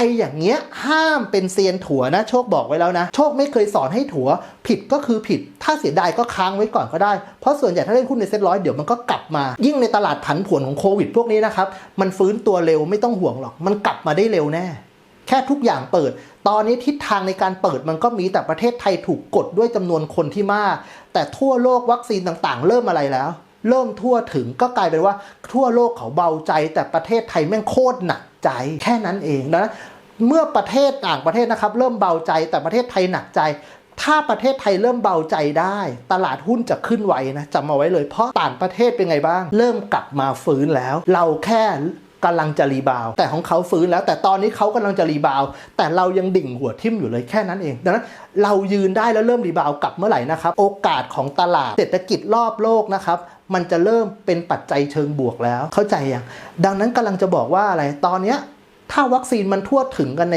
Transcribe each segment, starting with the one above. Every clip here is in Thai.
อ้อย่างเงี้ยห้ามเป็นเซียนถั่วนะ โชคบอกไว้แล้วนะ โชคไม่เคยสอนให้ถั่วผิดก็คือผิด ถ้าเสียดายก็ค้างไว้ก่อนก็ได้ เพราะส่วนใหญ่ถ้าเล่นหุ้นในเซ็ตร้อยเดี๋ยวมันก็กลับมา ยิ่งในตลาดผันผวนของโควิดพวกนี้นะครับ มันฟื้นตัวเร็วไม่ต้องห่วงหรอก มันกลับมาได้เร็วแน่แค่ทุกอย่างเปิด ตอนนี้ทิศทางในการเปิดมันก็มีแต่ประเทศไทยถูกกดด้วยจำนวนคนที่มาก แต่ทั่วโลกวัคซีนต่างๆ เริ่มอะไรแล้ว เริ่มทั่วถึงก็กลายเป็นว่าทั่วโลกเขาเบาใจ แต่ประเทศไทยแม่งโคตรหนักใจแค่นั้นเองนะ เมื่อประเทศต่างประเทศนะครับ เริ่มเบาใจแต่ประเทศไทยหนักใจ ถ้าประเทศไทยเริ่มเบาใจได้ ตลาดหุ้นจะขึ้นไวนะจำมาไว้เลยเพราะต่างประเทศเป็นไงบ้าง เริ่มกลับมาฟื้นแล้ว เราแค่กำลังจะรีบาว แต่ของเขาฟื้นแล้ว แต่ตอนนี้เขากำลังจะรีบาว แต่เรายังดิ่งหัวทิ่มอยู่เลยแค่นั้นเองดังนั้นเรายืนได้แล้วเริ่มรีบาวกลับเมื่อไหร่นะครับ โอกาสของตลาดเศรษฐกิจรอบโลกนะครับ มันจะเริ่มเป็นปัจจัยเชิงบวกแล้ว เข้าใจยังดังนั้นกำลังจะบอกว่าอะไรตอนเนี้ย ถ้าวัคซีนมันทั่วถึงกันใน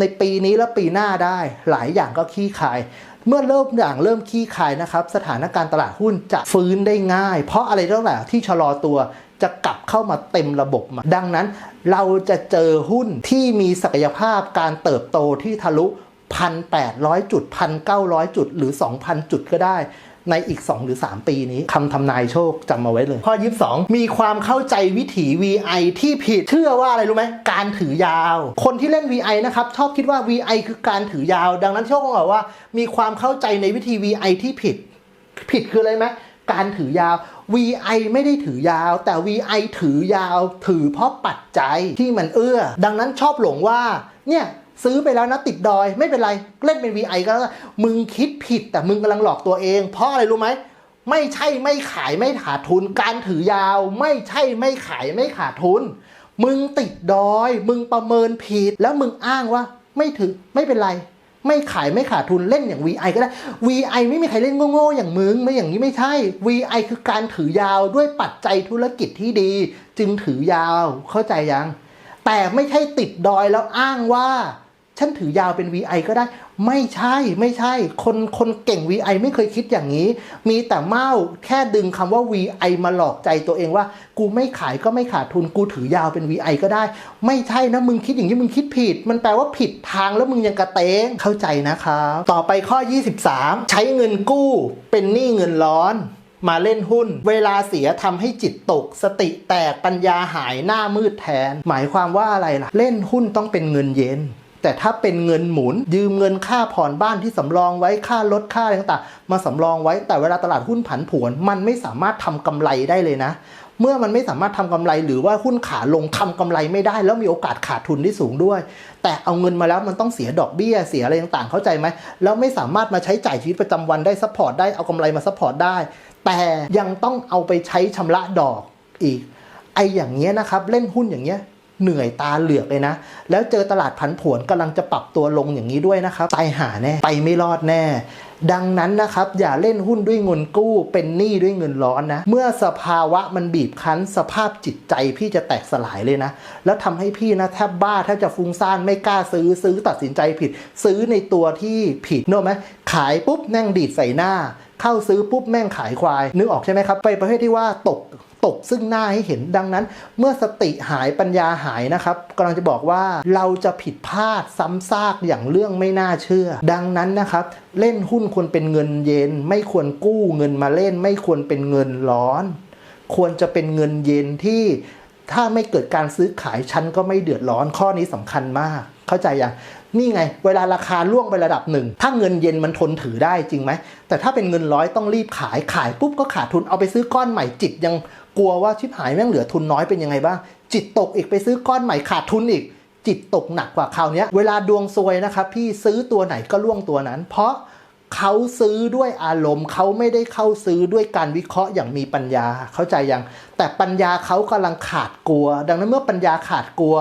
ในปีนี้และปีหน้าได้ หลายอย่างก็ขี้คาย เมื่อเริ่มอย่างเริ่มขี้คายนะครับ สถานการณ์ตลาดหุ้นจะฟื้นได้ง่าย เพราะอะไรตั้งแต่ที่ชะลอตัวจะกลับเข้ามาเต็มระบบมา ดังนั้นเราจะเจอหุ้นที่มีศักยภาพการเติบโตที่ทะลุ 1,800 จุด 1,900 จุด หรือ 2,000 จุดก็ได้ ในอีก 2 หรือ 3 ปีนี้คำทำนายโชคจำมาไว้เลย ข้อ 22 มีความเข้าใจวิถี VI ที่ผิด เชื่อว่าอะไรรู้ไหมการถือยาว คนที่เล่น VI นะครับ ชอบคิดว่า VI คือการถือยาว ดังนั้นโชคก็บอกว่า มีความเข้าใจในวิธี VI ที่ผิด ผิดคืออะไรไหมการถือยาว VI ไม่ได้ถือยาว แต่ VI ถือยาว ถือเพราะปัจจัยที่มันเอื้อ ดังนั้นชอบหลงว่าเนี่ย ซื้อไปแล้วนะติดดอย ไม่เป็นไรเล่นเป็น VI ก็แล้วมึงคิดผิดแต่มึงกำลังหลอกตัวเอง เพราะอะไรรู้ไหมไม่ใช่ไม่ขายไม่ขาดทุน การถือยาว ไม่ใช่ไม่ขายไม่ขาดทุน มึงติดดอย มึงประเมินผิด แล้วมึงอ้างว่า ไม่ถือไม่เป็นไร ไม่ขายไม่ขาดทุนเล่นอย่าง VI ก็ได้ VI ไม่มีใครเล่นโง่ๆอย่างมึงไม่อย่างนี้ไม่ใช่ VI คือการถือยาวด้วยปัจจัยธุรกิจที่ดี จึงถือยาวเข้าใจยัง แต่ไม่ใช่ติดดอยแล้วอ้างว่า ฉันถือยาวเป็น VI ก็ได้ ไม่ใช่ไม่ใช่ คนคนเก่ง VI ไม่เคยคิดอย่างนี้ มีแต่เมาแค่ดึงคำว่า VI มาหลอกใจตัวเองว่า กูไม่ขายก็ไม่ขาดทุนกูถือยาวเป็น VI ก็ได้ ไม่ใช่นะมึงคิดอย่างนี้มึงคิดผิด มันแปลว่าผิดทางแล้วมึงยังกระเตงเข้าใจนะครับต่อไปข้อ 23 ใช้เงินกู้เป็นหนี้เงินร้อนมาเล่นหุ้น เวลาเสียทำให้จิตตก สติแตกปัญญาหายหน้ามืดแทน หมายความว่าอะไรล่ะ เล่นหุ้นต้องเป็นเงินเย็น แต่ถ้าเป็นเงินหมุน ยืมเงินค่าผ่อนบ้านที่สำรองไว้ค่ารถค่าอะไรต่างๆมาสำรองไว้แต่เวลาตลาดหุ้นผันผวน มันไม่สามารถทำกำไรได้เลยนะ เมื่อมันไม่สามารถทำกำไรหรือว่าหุ้นขาลงทำกำไรไม่ได้ แล้วมีโอกาสขาดทุนที่สูงด้วย แต่เอาเงินมาแล้วมันต้องเสียดอกเบี้ยเสียอะไรต่างๆ เข้าใจไหมแล้วไม่สามารถมาใช้จ่ายชีวิตประจำวันได้ซัพพอร์ตได้เอากำไรมาซัพพอร์ตได้ แต่ยังต้องเอาไปใช้ชำระดอกอีกไออย่างเงี้ยนะครับเล่นหุ้นอย่างเงี้ย เหนื่อยตาเหลือกเลยนะ แล้วเจอตลาดผันผวนกำลังจะปรับตัวลงอย่างนี้ด้วยนะครับตายหาแน่ไปไม่รอดแน่ ดังนั้นนะครับ อย่าเล่นหุ้นด้วยเงินกู้ เป็นหนี้ด้วยเงินร้อนนะ เมื่อสภาวะมันบีบคั้นสภาพจิตใจพี่จะแตกสลายเลยนะ แล้วทำให้พี่นะแทบบ้าแทบจะฟุ้งซ่านไม่กล้าซื้อซื้อตัดสินใจผิด ซื้อในตัวที่ผิดเนกอะไหมขายปุ๊บแม่งดีดใส่หน้า เข้าซื้อปุ๊บแม่งขายควายนึกออกใช่ไหมครับไปประเภทที่ว่าตก ตกซึ่งหน้าให้เห็นดังนั้น เมื่อสติหายปัญญาหายนะครับกำลังจะบอกว่าเราจะผิดพลาดซ้ำซากอย่างเรื่องไม่น่าเชื่อ ดังนั้นนะครับ เล่นหุ้นควรเป็นเงินเย็น ไม่ควรกู้เงินมาเล่น ไม่ควรเป็นเงินร้อน ควรจะเป็นเงินเย็นที่ถ้าไม่เกิดการซื้อขายฉันก็ไม่เดือดร้อนข้อนี้สำคัญมาก เข้าใจยังนี่ไง เวลาราคาล่วงไประดับหนึ่ง ถ้าเงินเย็นมันทนถือได้จริงไหม แต่ถ้าเป็นเงินร้อยต้องรีบขายขายปุ๊บก็ขาดทุนเอาไปซื้อก้อนใหม่จิตยัง กลัวว่าชิบหายแม่งเหลือทุนน้อยเป็นยังไงบ้าง จิตตกอีกไปซื้อก้อนใหม่ขาดทุนอีก จิตตกหนักกว่าคราวนี้เวลาดวงซวยนะครับพี่ซื้อตัวไหนก็ล่วงตัวนั้น เพราะเขาซื้อด้วยอารมณ์เขาไม่ได้เข้าซื้อด้วยการวิเคราะห์อย่างมีปัญญาเข้าใจยัง แต่ปัญญาเขากำลังขาดกลัว ดังนั้นเมื่อปัญญาขาดกลัว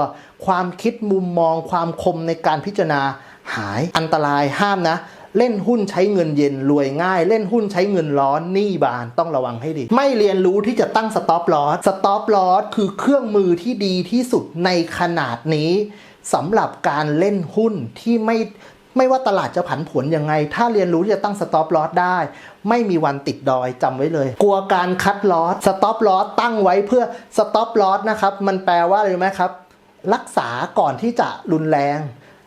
ความคิดมุมมอง ความคมในการพิจารณาหายอันตรายห้ามนะ เล่นหุ้นใช้เงินเย็นรวยง่าย เล่นหุ้นใช้เงินร้อนหนี้บานต้องระวังให้ดี ไม่เรียนรู้ที่จะตั้งสต็อปลอสสต็อปลอสคือเครื่องมือที่ดีที่สุดในขนาดนี้สำหรับการเล่นหุ้นที่ไม่ไม่ว่าตลาดจะผันผวนยังไง ถ้าเรียนรู้ที่จะตั้งสต็อปลอสได้ ไม่มีวันติดดอยจำไว้เลย กลัวการคัดลอสสต็อปลอสตั้งไว้เพื่อสต็อปลอสนะครับ มันแปลว่าอะไรไหมครับ รักษาก่อนที่จะรุนแรง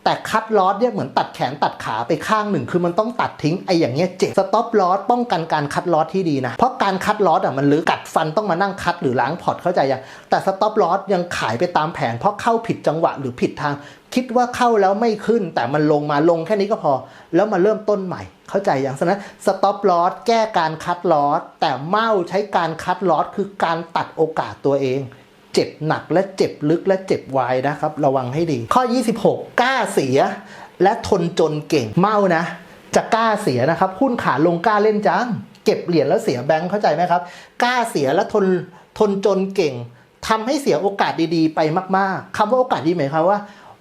แต่คัดลอสเนี่ยเหมือนตัดแขนตัดขาไปข้างหนึ่ง คือมันต้องตัดทิ้งไอ้อย่างเงี้ยเจ็บสต็อปลอสป้องกันการคัดลอสที่ดีนะ เพราะการคัดลอสอะมันลึกกัดฟันต้องมานั่งคัดหรือล้างพอร์ตเข้าใจยังแต่สต็อปลอสยังขายไปตามแผนเพราะเข้าผิดจังหวะหรือผิดทาง คิดว่าเข้าแล้วไม่ขึ้น แต่มันลงมาลงแค่นี้ก็พอ แล้วมาเริ่มต้นใหม่ เข้าใจอย่างฉะนั้นสต็อปลอสแก้การคัดลอสแต่เมาใช้การคัดลอสคือการตัดโอกาสตัวเอง เจ็บหนักและเจ็บลึกและเจ็บวายนะครับ ระวังให้ดี ข้อ 26 กล้าเสีย และทนจนเก่งเมานะ จะกล้าเสียนะครับหุ้นขาลงกล้าเล่นจัง เก็บเหรียญแล้วเสียแบงค์เข้าใจไหมครับ กล้าเสียและทนทนจนเก่งทำให้เสียโอกาสดีๆ ไปมากๆคำว่าโอกาสดีหมายความว่า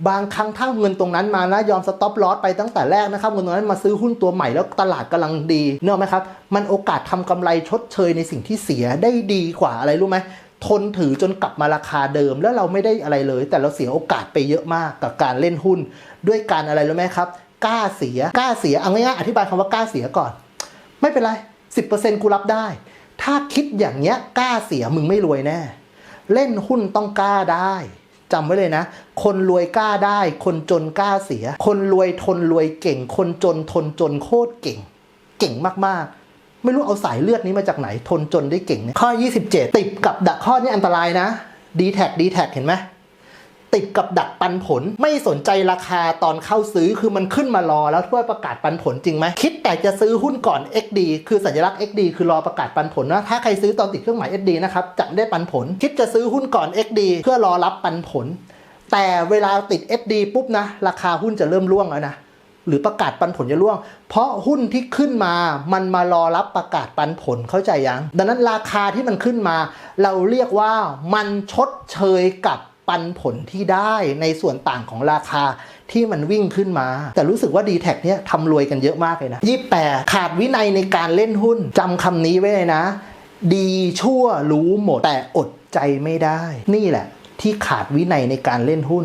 บางครั้งถ้าเงินตรงนั้นมานะยอมสต็อปลอสไปตั้งแต่แรกนะครับเงินตรงนั้นมาซื้อหุ้นตัวใหม่แล้วตลาดกำลังดีเนอะไหมครับ มันโอกาสทำกำไรชดเชยในสิ่งที่เสียได้ดีกว่าอะไรรู้ไหม ทนถือจนกลับมาราคาเดิมแล้วเราไม่ได้อะไรเลย แต่เราเสียโอกาสไปเยอะมากกับการเล่นหุ้น ด้วยการอะไรรู้ไหมครับกล้าเสียกล้าเสียเอาง่ายๆอธิบายคำว่ากล้าเสียก่อน ไม่เป็นไร 10%กูรับได้ ถ้าคิดอย่างเงี้ยกล้าเสียมึงไม่รวยแน่ เล่นหุ้นต้องกล้าได้จำไว้เลยนะ คนรวยกล้าได้ คนจนกล้าเสีย คนรวยทนรวยเก่ง คนจนทนจนโคตรเก่ง เก่งมากๆ ไม่รู้เอาสายเลือดนี้มาจากไหนทนจนได้เก่งเนี่ยข้อ 27 ติดกับดักข้อนี้อันตรายนะ d t แท็ d t แท็เห็นไหมติดกับดักปันผลไม่สนใจราคาตอนเข้าซื้อคือมันขึ้นมารอแล้วทั่วประกาศปันผลจริงไหมคิดแต่จะซื้อหุ้นก่อน XD คือสัญลักษณ์ XD คือรอประกาศปันผลนะถ้าใครซื้อตอนติดเครื่องหมาย XD นะครับจะได้ปันผล คิดจะซื้อหุ้นก่อน XD เพื่อรอรับปันผล แต่เวลาติด XD ปุ๊บนะ ราคาหุ้นจะเริ่มร่วงแล้วนะ หรือประกาศปันผลจะร่วง เพราะหุ้นที่ขึ้นมามันมารอรับประกาศปันผลเข้าใจยัง ดังนั้นราคาที่มันขึ้นมา เราเรียกว่ามันชดเชยกับปันผลที่ได้ในส่วนต่างของราคาที่มันวิ่งขึ้นมา แต่รู้สึกว่า d t แทเนี้ยทำรวยกันเยอะมากเลยนะยี่แปขาดวินัยในการเล่นหุ้นจำคำนี้ไว้เลยนะ ดีชั่วรู้หมดแต่อดใจไม่ได้ นี่แหละ ที่ขาดวินัยในการเล่นหุ้น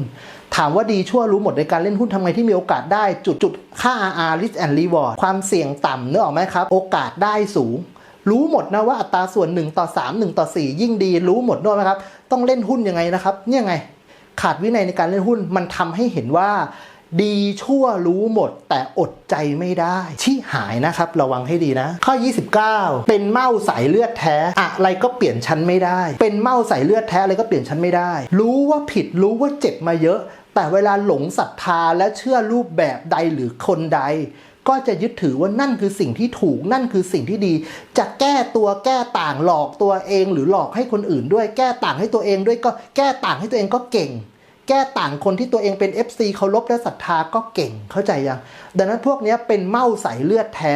ถามว่าดีชั่วรู้หมดในการเล่นหุ้นทำไงที่มีโอกาสได้จุดจุดค่า RR risk and reward ความเสี่ยงต่ำเนื้อออกไหมครับ โอกาสได้สูง รู้หมดนะว่าอัตราส่วน 1 ต่อ 3 1 ต่อ 4 ยิ่งดีรู้หมดด้วยไหมครับ ต้องเล่นหุ้นยังไงนะครับ เนี่ยไง ขาดวินัยในการเล่นหุ้นมันทำให้เห็นว่า ดีชั่วรู้หมด แต่อดใจไม่ได้ชี้หายนะครับ ระวังให้ดีนะ ข้อ 29 เป็นเมาสายเลือดแท้ อะไรก็เปลี่ยนชั้นไม่ได้ เป็นเมาสายเลือดแท้อะไรก็เปลี่ยนชั้นไม่ได้ รู้ว่าผิดรู้ว่าเจ็บมาเยอะ แต่เวลาหลงศรัทธาและเชื่อรูปแบบใดหรือคนใด ก็จะยึดถือว่านั่นคือสิ่งที่ถูก นั่นคือสิ่งที่ดี จะแก้ตัวแก้ต่างหลอกตัวเอง หรือหลอกให้คนอื่นด้วยแก้ต่างให้ตัวเองด้วยก็แก้ต่างให้ตัวเองก็เก่ง แก้ต่างคนที่ตัวเองเป็น FC เคารพและศรัทธาก็เก่งเข้าใจยัง ดังนั้นพวกนี้เป็นเมาใสเลือดแท้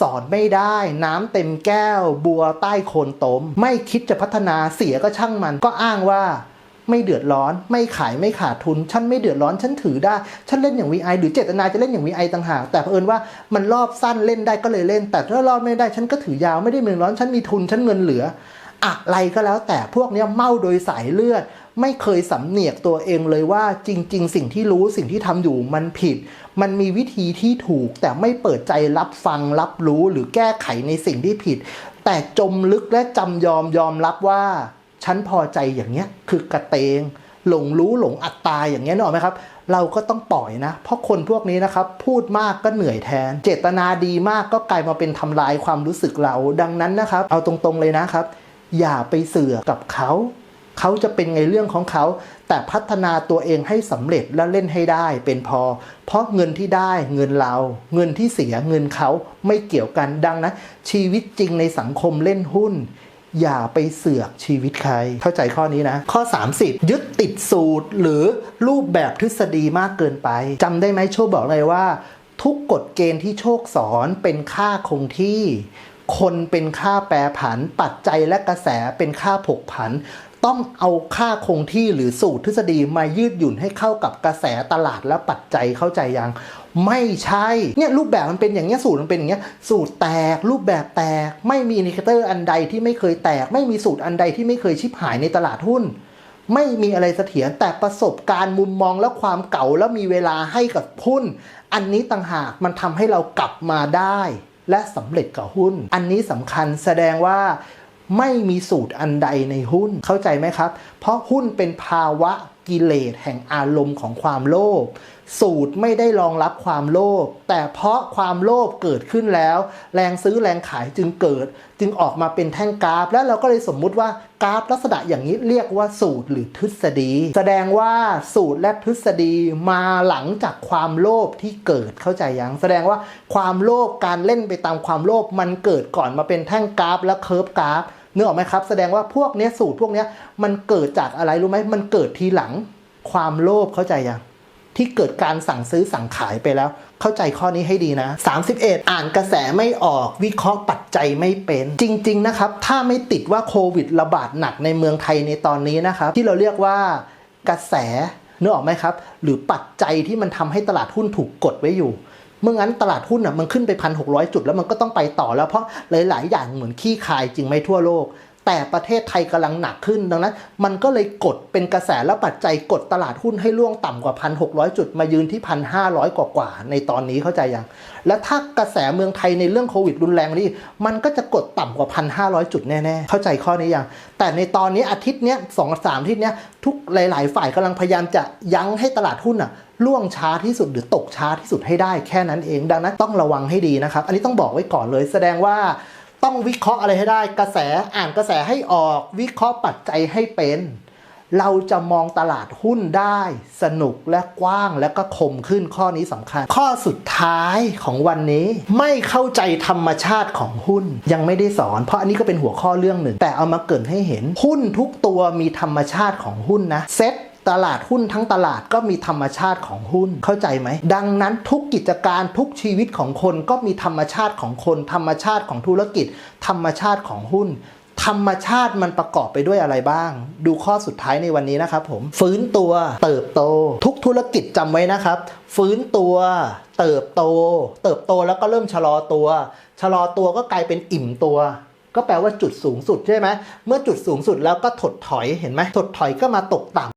สอนไม่ได้ น้ำเต็มแก้ว บัวใต้โคนตม ไม่คิดจะพัฒนาเสียก็ช่างมัน ก็อ้างว่าไม่เดือดร้อน ไม่ขายไม่ขาดทุน ฉันไม่เดือดร้อน ฉันถือได้ ฉันเล่นอย่าง VI หรือเจตนาจะเล่นอย่าง VI ต่างหาก แต่เผอิญว่ามันรอบสั้นเล่นได้ก็เลยเล่น แต่ถ้ารอบไม่ได้ฉันก็ถือยาวไม่ได้เดือดร้อน ฉันมีทุน ฉันเงินเหลือ อะไรก็แล้วแต่พวกนี้เมาโดยสายเลือด ไม่เคยสำเนียกตัวเองเลยว่าจริง ๆ สิ่งที่รู้สิ่งที่ทำอยู่มันผิด มันมีวิธีที่ถูก แต่ไม่เปิดใจรับฟังรับรู้หรือแก้ไขในสิ่งที่ผิด แต่จมลึกและจำยอมยอมรับว่า ฉันพอใจอย่างเงี้ยคือกระเตง หลงรู้หลงอัตตาอย่างเงี้ยนึกออกไหมครับเราก็ต้องปล่อยนะ เพราะคนพวกนี้นะครับ พูดมากก็เหนื่อยแทน เจตนาดีมากก็กลายมาเป็นทำลายความรู้สึกเรา ดังนั้นนะครับ เอาตรงๆเลยนะครับ อย่าไปเสือกกับเขา เขาจะเป็นไงเรื่องของเขา แต่พัฒนาตัวเองให้สำเร็จและเล่นให้ได้เป็นพอ เพราะเงินที่ได้เงินเรา เงินที่เสียเงินเขาไม่เกี่ยวกันดังนะชีวิตจริงในสังคมเล่นหุ้น อย่าไปเสือกชีวิตใคร เข้าใจข้อนี้นะ ข้อ 30 ยึดติดสูตรหรือรูปแบบทฤษฎีมากเกินไปจำได้ไหมโชคบอกเลยว่า ทุกกฎเกณฑ์ที่โชคสอนเป็นค่าคงที่คนเป็นค่าแปรผัน ปัจจัยและกระแสเป็นค่าผกผัน ต้องเอาค่าคงที่หรือสูตรทฤษฎีมายืดหยุ่นให้เข้ากับกระแสตลาดและปัจจัยเข้าใจยังไม่ใช่เนี่ยรูปแบบมันเป็นอย่างเงี้ยสูตรมันเป็นอย่างเงี้ยสูตรแตก รูปแบบแตก ไม่มีอินดิเคเตอร์อันใดที่ไม่เคยแตก ไม่มีสูตรอันใดที่ไม่เคยชิบหายในตลาดหุ้น ไม่มีอะไรเสถียรแต่ประสบการณ์มุมมองและความเก่าแล้วมีเวลาให้กับหุ้น อันนี้ต่างหากมันทำให้เรากลับมาได้ และสำเร็จกับหุ้น อันนี้สำคัญแสดงว่า ไม่มีสูตรอันใดในหุ้นเข้าใจไหมครับ เพราะหุ้นเป็นภาวะ กิเลสแห่งอารมณ์ของความโลภสูตรไม่ได้รองรับความโลภแต่เพราะความโลภเกิดขึ้นแล้ว แรงซื้อแรงขายจึงเกิด จึงออกมาเป็นแท่งกราฟ แล้วเราก็เลยสมมุติว่ากราฟลักษณะอย่างนี้เรียกว่าสูตรหรือทฤษฎี แสดงว่าสูตรและทฤษฎีมาหลังจากความโลภที่เกิดเข้าใจยังแสดงว่าความโลภการเล่นไปตามความโลภมันเกิดก่อนมาเป็นแท่งกราฟและเคิร์ฟกราฟ นึกออกไหมครับ แสดงว่าพวกเนี้ยสูตรพวกเนี้ยมันเกิดจากอะไรรู้ไหมมันเกิดทีหลังความโลภเข้าใจยังที่เกิดการสั่งซื้อสั่งขายไปแล้ว เข้าใจข้อนี้ให้ดีนะ 31 อ่านกระแสไม่ออกวิเคราะห์ปัจจัยไม่เป็น จริง ๆ นะครับ ถ้าไม่ติดว่าโควิดระบาดหนักในเมืองไทยในตอนนี้นะครับ ที่เราเรียกว่ากระแสนึกออกไหมครับ หรือปัจจัยที่มันทำให้ตลาดหุ้นถูกกดไว้อยู่ เมื่องั้นตลาดหุ้นอะมันขึ้นไปพันหกจุดแล้วมันก็ต้องไปต่อแล้วเพราะหลาย ๆ อย่างเหมือนขี้คายจริงไหมทั่วโลก แต่ประเทศไทยกำลังหนักขึ้นดังนั้น มันก็เลยกดเป็นกระแสและปัจจัยกดตลาดหุ้นให้ล่วงต่ำกว่า1,600จุดมายืนที่1,500กว่ากว่าในตอนนี้เข้าใจยังและถ้ากระแสเมืองไทยในเรื่องโควิดรุนแรงนี่มันก็จะกดต่ำกว่า1,500จุดแน่ๆเข้าใจข้อนี้ยังแต่ในตอนนี้อาทิตย์เนี้ยสองสามอาทิตย์เนี้ยทุกหลาย ๆ ฝ่ายกำลังพยายามจะยั้งให้ตลาดหุ้นอะ ล่วงช้าที่สุดหรือตกช้าที่สุดให้ได้แค่นั้นเอง ดังนั้นต้องระวังให้ดีนะครับ อันนี้ต้องบอกไว้ก่อนเลยแสดงว่าต้องวิเคราะห์อะไรให้ได้ กระแสอ่านกระแสให้ออก วิเคราะห์ปัจจัยให้เป็น เราจะมองตลาดหุ้นได้ สนุกและกว้างและก็คมขึ้นข้อนี้สำคัญ ข้อสุดท้ายของวันนี้ไม่เข้าใจธรรมชาติของหุ้นยังไม่ได้สอน เพราะอันนี้ก็เป็นหัวข้อเรื่องหนึ่ง แต่เอามาเกินให้เห็นหุ้นทุกตัวมีธรรมชาติของหุ้นนะเซ็ต ตลาดหุ้นทั้งตลาดก็มีธรรมชาติของหุ้นเข้าใจไหม ดังนั้นทุกกิจการทุกชีวิตของคนก็มีธรรมชาติของคน ธรรมชาติของธุรกิจ ธรรมชาติของหุ้น ธรรมชาติมันประกอบไปด้วยอะไรบ้าง ดูข้อสุดท้ายในวันนี้นะครับผมฟื้นตัวเติบโต ทุกธุรกิจจำไว้นะครับ ฟื้นตัวเติบโต เติบโตแล้วก็เริ่มชะลอตัวชะลอตัวก็กลายเป็นอิ่มตัวก็แปลว่าจุดสูงสุดใช่ไหม เมื่อจุดสูงสุดแล้วก็ถดถอยเห็นไหม ถดถอยก็มาตกต่ำ